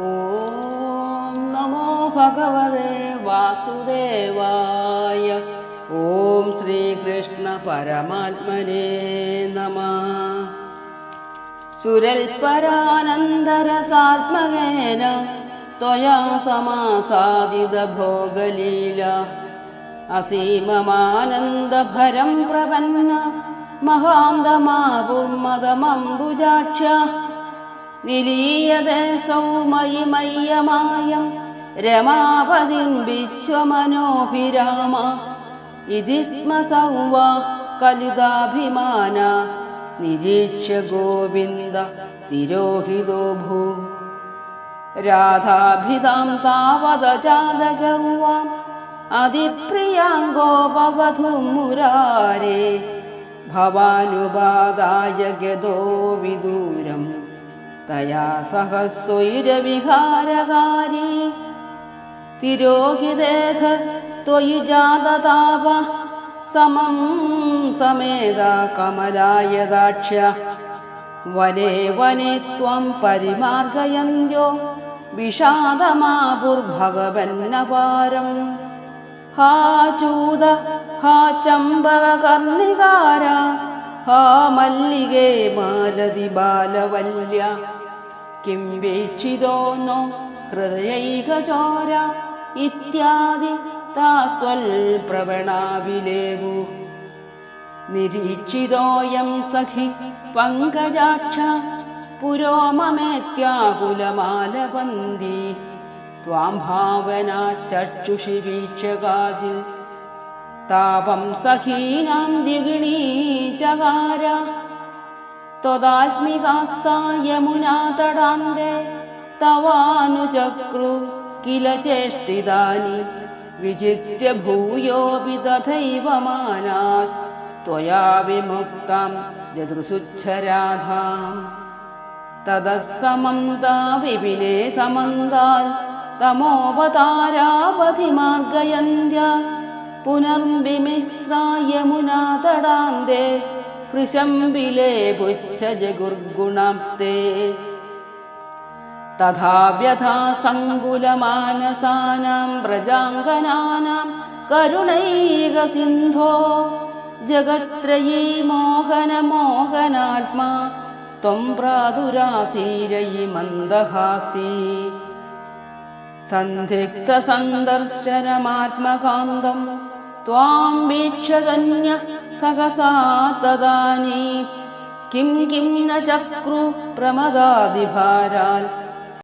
ॐ नमो भगवते वासुदेवाय। ॐ श्रीकृष्णपरमात्मने नमः। सुरल्परानन्दरसात्मकेन त्वया समासादितभोगलीला। असीममानन्दभरं प्रपन्न। महान्तमापुर्मदमम्बुजाक्ष നിലീയതേ സൗമയിമയ്യമായ രമാപതിം വിശ്വമനോഭിരാമ ഇതിസ്മ സൗവ കലിതാഭിമാന നിരീക്ഷ ഗോവിന്ദ തിരോഹിതോ ഭൂ. രാധാഭിതാം താവതജാതകവാൻ അതിപ്രിയാങ്കോപവധു മുരാരേ ഭവാനുപാദായ ഗതോ വിദൂരം. തയാ സഹസ്വൈരവിഹാരകാരി തിരോഹിതേധ ത്വയി ജാതതാപ സമം സമേത കമലായതാക്ഷ്യ വനേ വനേ ത്വം പരിമാർഗയന്ത്യോ വിഷാദമാപുർഭഗവന്നപാരം ഹാ ചൂത ഹാ ചമ്പകർണികാര ഹാ മല്ലികേ മാലതി ബാലവല്യ. किं वीक्षितो नो हृदयैकचोर इत्यादि तात्वल्प्रवणाविलेवु निरीक्षितोऽयं सखि पङ्कजाक्ष पुरो ममेत्याकुलमालवन्दी। त्वां भावना चक्षुषि वीक्ष्यकाचित् तापं सखीनां दिगिणी चकार त्वदात्मिकास्ता यमुना तडान्ते तवानुचक्रु किल चेष्टितानि विजित्य भूयोऽपि तथैव मानात् त्वया विमुक्तां यदृशुच्छराधाम् ततः समन्ता विपिने समन्तात् तमोपतारावधिमार्गयन्त्य पुनर्विमिश्रा यमुना तडान्ते पृशम्बिले पुच्छजगुर्गुणांस्ते तथा व्यथा सङ्कुलमानसानां प्रजाङ्गनानां करुणैकसिन्धो जगत्त्रयी मोहनमोहनात्मा त्वं प्रादुरासीरयि मन्दहासी। सन्धिग्धसन्दर्शनमात्मकान्तं त्वां वीक्षगन्य सहसा तदानी किं किं न चक्रु प्रमदादिभारान्